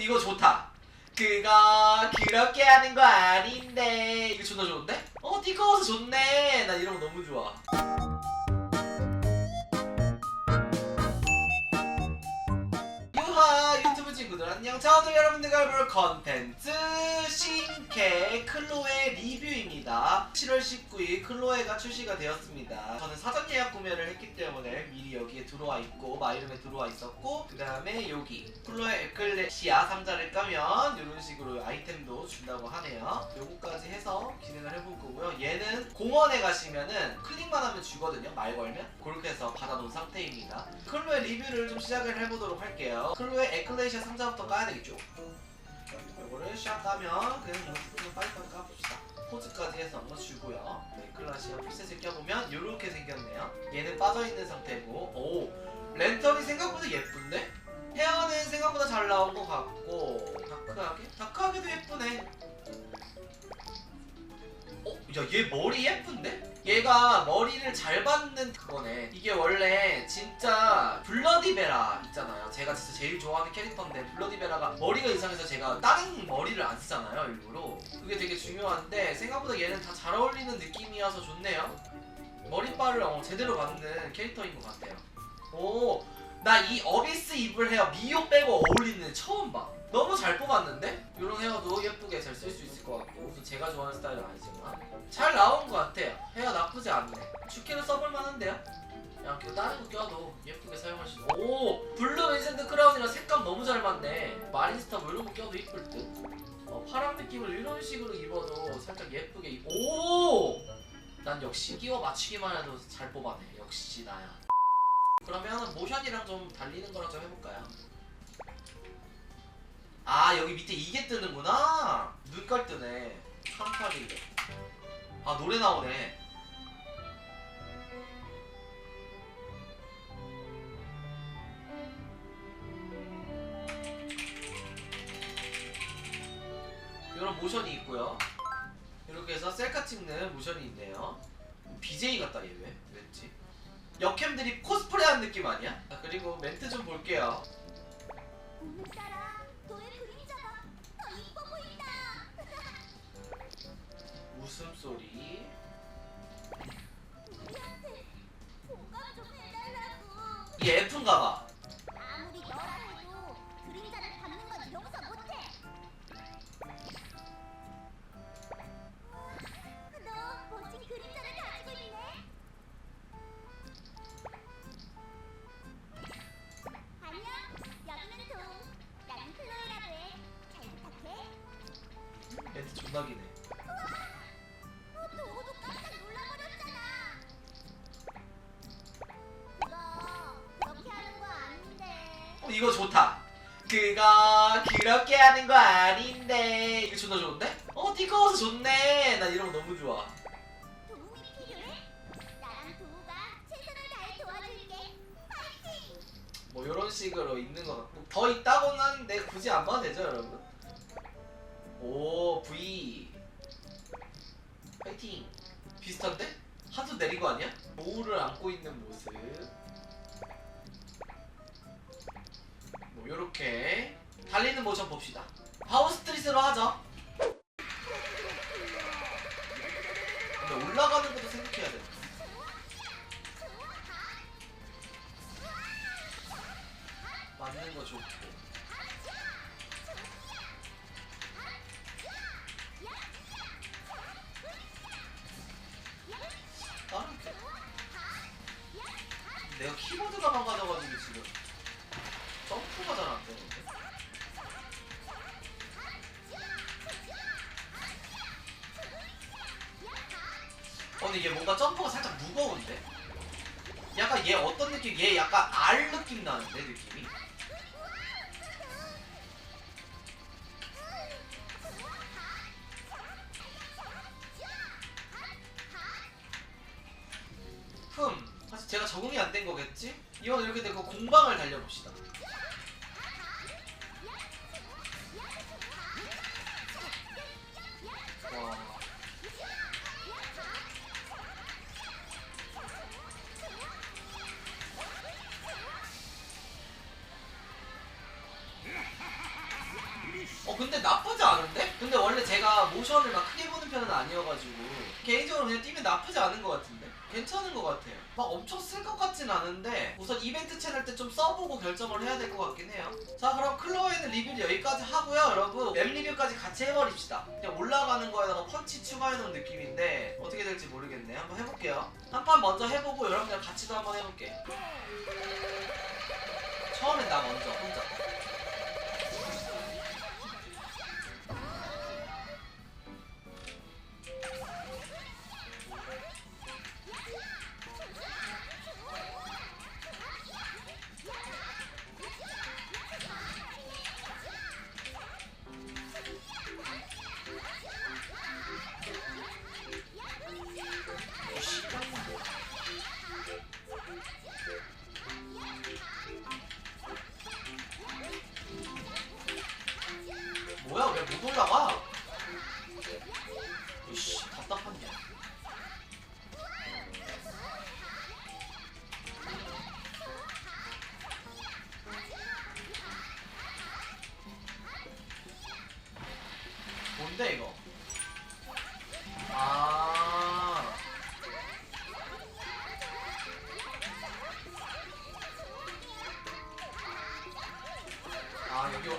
이거 좋다. 그가 그렇게 하는 거 아닌데 이거 존나 좋은데? 어 띠꺼워서 좋네. 나 이런 거 너무 좋아. 안녕 자 오늘 여러분들과 볼 컨텐츠 신캐 클로에 리뷰입니다. 7월 19일 클로에가 출시가 되었습니다. 저는 사전 예약 구매를 했기 때문에 미리 여기에 들어와 있고 마이름에 들어와 있었고 그 다음에 여기 클로에 에클레시아 상자를 까면 이런 식으로 아이템도 준다고 하네요. 요거까지 해서 진행을 해볼 거고요. 얘는 공원에 가시면은 클릭만 하면 주거든요. 말 걸면. 그렇게 해서 받아놓은 상태입니다. 클로의 리뷰를 좀 시작을 해보도록 할게요. 클로의 에클레이시아 상자 부터 까야 되겠죠? 이거를 샥 까면 그냥 모습으로 빨리빨리 까봅시다. 포즈까지 해서 한번 주고요. 네, 에클레이시아 풀셋을 껴보면 이렇게 생겼네요. 얘는 빠져있는 상태고 오! 랜턴이 생각보다 예쁜데? 헤어는 생각보다 잘 나온 것 같고 다크하게? 다크하게도 예쁘네. 어? 야, 얘 머리 예쁜데? 얘가 머리를 잘 받는 그거네. 이게 원래 진짜 블러디베라 있잖아요. 제가 진짜 제일 좋아하는 캐릭터인데 블러디베라가 머리가 이상해서 제가 다른 머리를 안 쓰잖아요, 일부러. 그게 되게 중요한데 생각보다 얘는 다 잘 어울리는 느낌이어서 좋네요. 머리빨을 어, 제대로 받는 캐릭터인 것 같아요. 오, 나 이 어비스 입을 헤어 미호 빼고 어울리는 애 처음 봐. 너무 잘 뽑았는데? 이런 헤어도 예쁘게 잘 쓸 수 있을 것 같고 우선 제가 좋아하는 스타일은 아니지만 잘 나온 것 같아요 헤어 나쁘지 않네 축기는 써볼 만한데요? 그냥 그 다른 거 껴도 예쁘게 사용할 수 있어 오! 블루 윈센트 크라운이랑 색감 너무 잘 맞네 마린스타 뭐 이런 거 껴도 이쁠 듯? 어, 파란 느낌을 이런 식으로 입어도 살짝 예쁘게 입... 오! 난 역시 끼워 맞추기만 해도 잘 뽑아내 역시 나야 그러면 모션이랑 좀 달리는 거랑 좀 해볼까요? 아 여기 밑에 이게 뜨는구나. 눈깔 뜨네. 칸파리게 아 노래 나오네. 이런 모션이 있고요. 이렇게 해서 셀카 찍는 모션이 있네요. BJ 같다 얘 왜? 왠지 역캠들이 코스프레한 느낌 아니야? 자, 그리고 멘트 좀 볼게요. 웃음소리 우리한테 공감 좀 해달라고. 이게 F인가 봐 이거 좋다 그가 그렇게 하는 거 아닌데 이거 존나 좋은데? 어 띠꺼워서 좋네 나 이런 거 너무 좋아 도움이 필요해? 나랑 도우가 최선을 다해 도와줄게. 파이팅! 뭐 이런 식으로 있는 것 같고 더 있다고는 하는데 굳이 안 봐도 되죠 여러분? 오 V 파이팅 비슷한데? 한손 내린 거 아니야? 노을을 안고 있는 모습 요렇게 달리는 모션 봅시다. 파워스트릿으로 하죠. 근데 올라가는 것도 생각해야 돼. 맞는 거 좋고 어 근데 얘 뭔가 점프가 살짝 무거운데? 약간 얘 어떤 느낌? 얘 약간 알 느낌 나는데 느낌이? 흠 사실 제가 적응이 안 된 거겠지? 이건 이렇게 되고 공방을 달려봅시다 근데 나쁘지 않은데? 근데 원래 제가 모션을 막 크게 보는 편은 아니어가지고 개인적으로 그냥 뛰면 나쁘지 않은 것 같은데? 괜찮은 것 같아요. 막 엄청 쓸 것 같진 않은데 우선 이벤트 채널 때 좀 써보고 결정을 해야 될 것 같긴 해요. 자 그럼 클로에는 리뷰를 여기까지 하고요 여러분. 맵 리뷰까지 같이 해버립시다. 그냥 올라가는 거에다가 펀치 추가해놓은 느낌인데 어떻게 될지 모르겠네 한번 해볼게요. 한 판 먼저 해보고 여러분들 같이도 한번 해볼게. 처음엔 나 먼저 혼자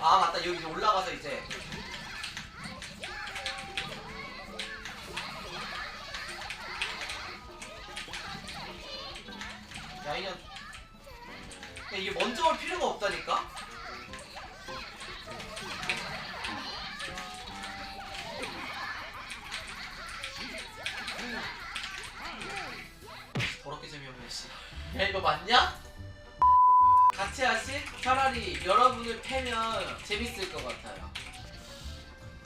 아 맞다. 여기 올라가서 이제. 야 이년 야, 이게 먼저 올 필요가 없다니까? 더럽게 재미없네 씨 야 이거 맞냐? 같이 하시? 차라리 여러분을 패면 재밌을 것 같아요.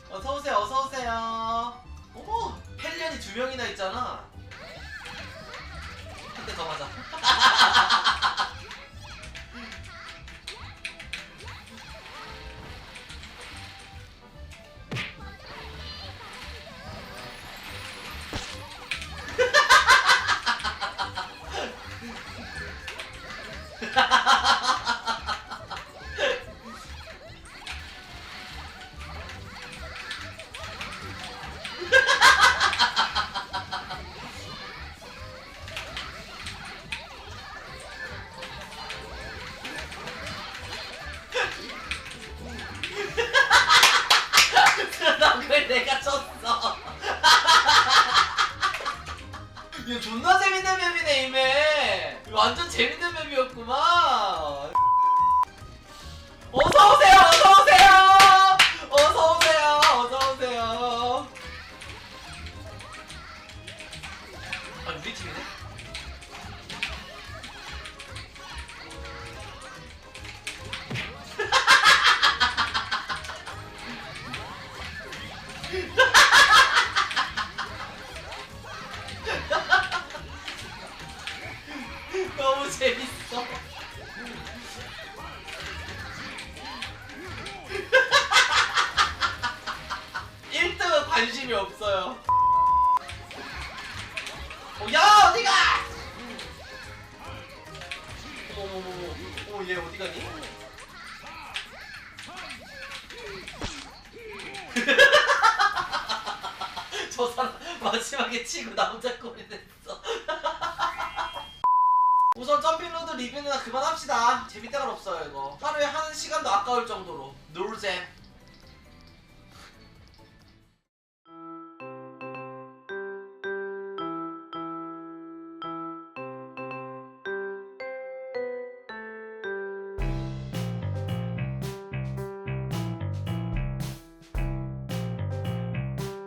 어서 오세요, 어서 오세요. 어머, 펠련이 두 명이나 있잖아. 한 대 더 맞아. 이거 존나 재밌는 맵이네 이메. 완전 재밌는 맵이었구만. 어서 오세요, 어서 관심이 없어요. 어, 야 어디가? 어머머머, 어얘 어디 가니? 저 사람 마지막에 치고 남자 꼴이 됐어. 우선 점핑로드 리뷰는 그만합시다. 재밌다가 없어요 이거. 하루에 하는 시간도 아까울 정도로. 놀잼.